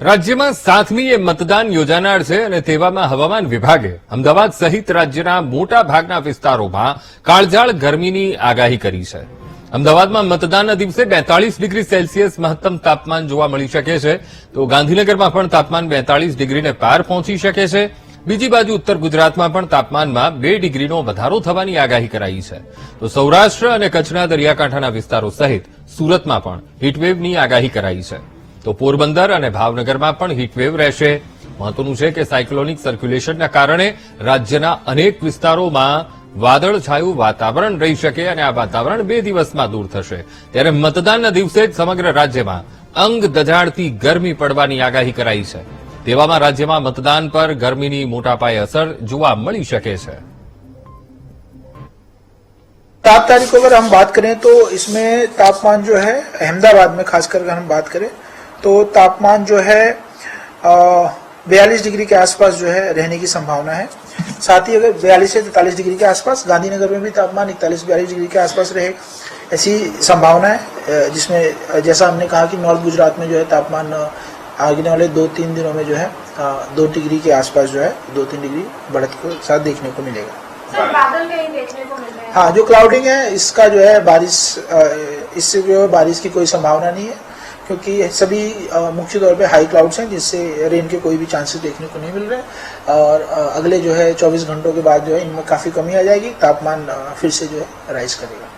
રાજ્યમાં સાતમી એ મતદાન યોજાનાર છે અને તેવામાં હવામાન વિભાગે અમદાવાદ સહિત રાજ્યના મોટા ભાગના વિસ્તારોમાં કાળઝાળ ગરમીની આગાહી કરી છે. અમદાવાદમાં મતદાનના દિવસે બેતાળીસ ડિગ્રી સેલ્સિયસ મહત્તમ તાપમાન જોવા મળી શકે છે. તો ગાંધીનગરમાં પણ તાપમાન બેતાળીસ ડિગ્રીને પાર પહોંચી શકે છે. બીજી બાજુ ઉત્તર ગુજરાતમાં પણ તાપમાનમાં બે ડિગ્રીનો વધારો થવાની આગાહી કરાઈ છે. તો સૌરાષ્ટ્ર અને કચ્છના દરિયાકાંઠાના વિસ્તારો સહિત સુરતમાં પણ હીટવેવની આગાહી કરાઈ છે. તો પોરબંદર અને ભાવનગરમાં પણ હીટવેવ રહેશે મહત્વનું છે કે સાયક્લોનિક સર્ક્યુલેશનના કારણે રાજ્યના અનેક વિસ્તારોમાં વાદળછાયું વાતાવરણ રહી શકે અને આ વાતાવરણ બે દિવસમાં દૂર થશે ત્યારે મતદાનના દિવસે જ સમગ્ર રાજ્યમાં અંગ દજાડતી ગરમી પડવાની આગાહી કરાઈ છે તેવામાં રાજ્યમાં મતદાન પર ગરમીની મોટા પાયે અસર જોવા મળી શકે છે सात तारीख को अगर हम बात करें तो इसमें तापमान जो है अहमदाबाद में खासकर अगर हम बात करें तो तापमान जो है बयालीस डिग्री के आसपास जो है रहने की संभावना है। साथ ही अगर बयालीस से तैतालीस डिग्री के आसपास गांधीनगर में भी तापमान इकतालीस बयालीस डिग्री के आसपास रहे ऐसी संभावना है जिसमें जैसा हमने कहा कि नॉर्थ गुजरात में जो है तापमान आगने वाले दो तीन दिनों में जो है दो डिग्री के आसपास जो है दो तीन डिग्री बढ़त के साथ देखने को मिलेगा। सर बादल कहीं देखने को मिल रहे हैं? हाँ जो क्लाउडिंग है इसका जो है बारिश इससे जो है बारिश की कोई संभावना नहीं है। क्योंकि सभी मुख्य तौर पे हाई क्लाउड्स हैं, जिससे रेन के कोई भी चांसेस देखने को नहीं मिल रहे और अगले जो है 24 घंटों के बाद जो है इनमें काफ़ी कमी आ जाएगी, तापमान फिर से जो है राइज करेगा।